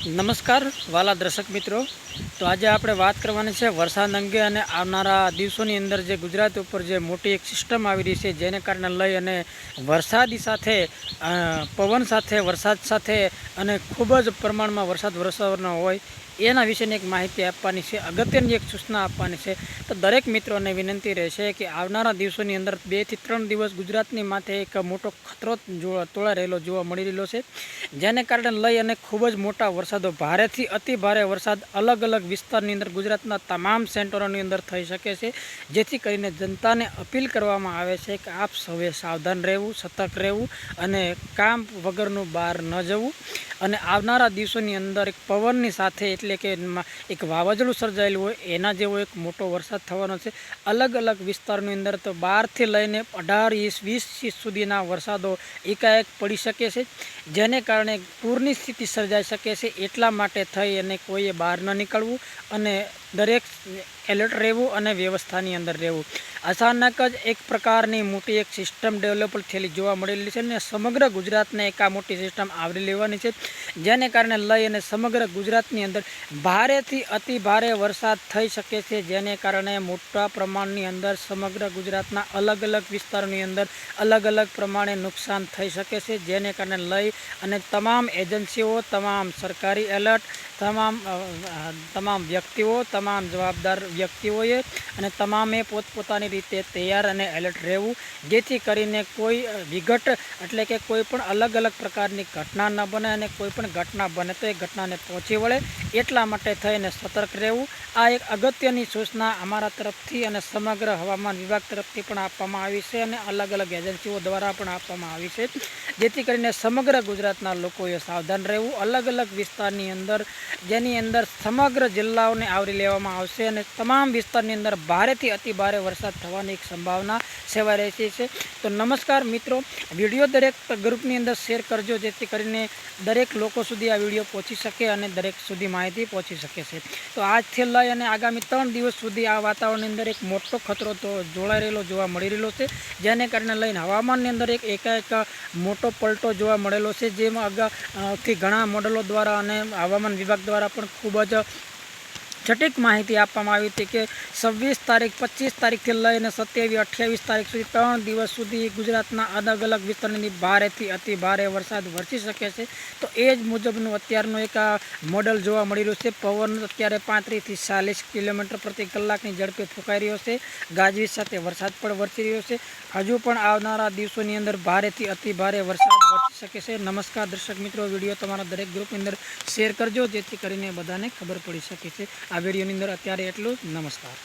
નમસ્કાર, વાલા દર્શક મિત્રો. તો આજે આપણે વાત કરવાની છે વરસાદ અંગે અને આવનારા દિવસોની અંદર જે ગુજરાત ઉપર જે મોટી એક સિસ્ટમ આવી રહી છે, જેને કારણે લઈ અને વરસાદી સાથે પવન સાથે, વરસાદ સાથે અને ખૂબ જ પ્રમાણમાં વરસાદ વરસવાનો હોય, એના વિશેની એક માહિતી આપવાની છે, અગત્યની એક સૂચના આપવાની છે. તો દરેક મિત્રોને વિનંતી રહેશે કે આવનારા દિવસોની અંદર બેથી ત્રણ દિવસ ગુજરાતની માથે એક મોટો ખતરો તોળા રહેલો જોવા મળી રહેલો છે. જેને કારણે લઈ અને ખૂબ જ મોટા વરસાદો ભારેથી અતિ ભારે વરસાદ અલગ અલગ વિસ્તારની અંદર ગુજરાતના તમામ સેન્ટરોની અંદર થઈ શકે છે, જેથી કરીને જનતાને અપીલ કરવામાં આવે છે કે આપ સૌએ સાવધાન રહેવું, સતર્ક રહેવું અને કામ વગરનું બહાર ન જવું. અને આવનારા દિવસોની અંદર એક પવનની સાથે એટલે કે એક વાવાઝોડું સર્જાયેલું હોય, એના જેવો એક મોટો વરસાદ થવાનો છે. અલગ અલગ વિસ્તારની અંદર તો બારથી લઈને અઢાર વીસ વીસ સુધીના વરસાદો એકાએક પડી શકે છે, જેને કારણે પૂરની સ્થિતિ સર્જાઈ શકે છે. એટલા માટે થઈ અને કોઈએ બહાર ન નીકળવું અને દરેક એલર્ટ રહેવું અને વ્યવસ્થાની અંદર રહેવું. અચાનક જ એક પ્રકારની મોટી એક સિસ્ટમ ડેવલપ થયેલી જોવા મળેલી છે અને સમગ્ર ગુજરાતને એક આ મોટી સિસ્ટમ આવરી લેવાની છે. જેને કારણે લઈ અને સમગ્ર ગુજરાતની અંદર ભારેથી અતિ ભારે વરસાદ થઈ શકે છે. જેને કારણે મોટા પ્રમાણની અંદર સમગ્ર ગુજરાતના અલગ અલગ વિસ્તારોની અંદર અલગ અલગ પ્રમાણે નુકસાન થઈ શકે છે. જેને કારણે લઈ અને તમામ એજન્સીઓ, તમામ સરકારી એલર્ટ, તમામ તમામ વ્યક્તિઓ, તમામ જવાબદાર વ્યક્તિઓએ અને તમામે પોતપોતાની રીતે તૈયાર અને એલર્ટ રહેવું, જેથી કરીને કોઈ વિઘટ એટલે કે કોઈ પણ અલગ અલગ પ્રકારની ઘટના ન બને અને કોઈ પણ ઘટના બને તો એ ઘટનાને પહોંચી વળે. એટલા માટે થઈને સતર્ક રહેવું. આ એક અગત્યની સૂચના અમારા તરફથી અને સમગ્ર હવામાન વિભાગ તરફથી પણ આપવામાં આવી છે અને અલગ અલગ એજન્સીઓ દ્વારા પણ આપવામાં આવી છે. જેથી કરીને સમગ્ર ગુજરાતના લોકોએ સાવધાન રહેવું. અલગ અલગ વિસ્તારની અંદર, જેની અંદર સમગ્ર જિલ્લાઓને આવરી લેવામાં આવશે અને તમામ વિસ્તારની અંદર ભારેથી અતિ ભારે વરસાદ થવાની એક સંભાવના સેવાઈ રહેતી છે. તો નમસ્કાર મિત્રો, વીડિયો દરેક ગ્રુપની અંદર શેર કરજો, જેથી કરીને દરેક લોકો સુધી આ વીડિયો પહોંચી શકે અને દરેક સુધી માહિતી પહોંચી શકે છે. તો આજથી લઈ અને આગામી ત્રણ દિવસ સુધી આ વાતાવરણની અંદર એક મોટો ખતરો તો જોડાઈ રહેલો, જોવા મળી રહેલો છે. જેને કારણે લઈને હવામાનની અંદર એક એકાએક મોટો પલટો જોવા મળેલો છે. જેમાં અગાઉથી ઘણા મોડલો દ્વારા અને હવામાન વિભાગ દ્વારા પણ ખૂબ જ સટીક માહિતી આપવામાં આવી હતી કે છવ્વીસ તારીખ, પચીસ તારીખથી લઈને સત્યાવીસ, અઠ્યાવીસ તારીખ સુધી ત્રણ દિવસ સુધી ગુજરાતના અલગ અલગ વિસ્તારની ભારેથી અતિ ભારે વરસાદ વરસી શકે છે. તો એ જ મુજબનું અત્યારનું એક મોડલ જોવા મળી રહ્યું છે. પવન અત્યારે પાંત્રીસથી ચાલીસ કિલોમીટર પ્રતિ કલાકની ઝડપે ફૂંકાઈ રહ્યો છે. ગાજવીજ સાથે વરસાદ પણ વરસી રહ્યો છે. હજુ પણ આવનારા દિવસોની અંદર ભારેથી અતિ ભારે વરસાદ વરસી શકે છે. નમસ્કાર દર્શક મિત્રો, વીડિયો તમારા દરેક ગ્રુપની અંદર શેર કરજો, જેથી કરીને બધાને ખબર પડી શકે છે. આ વિડીયોની અંદર અત્યારે એટલું નમસ્કાર.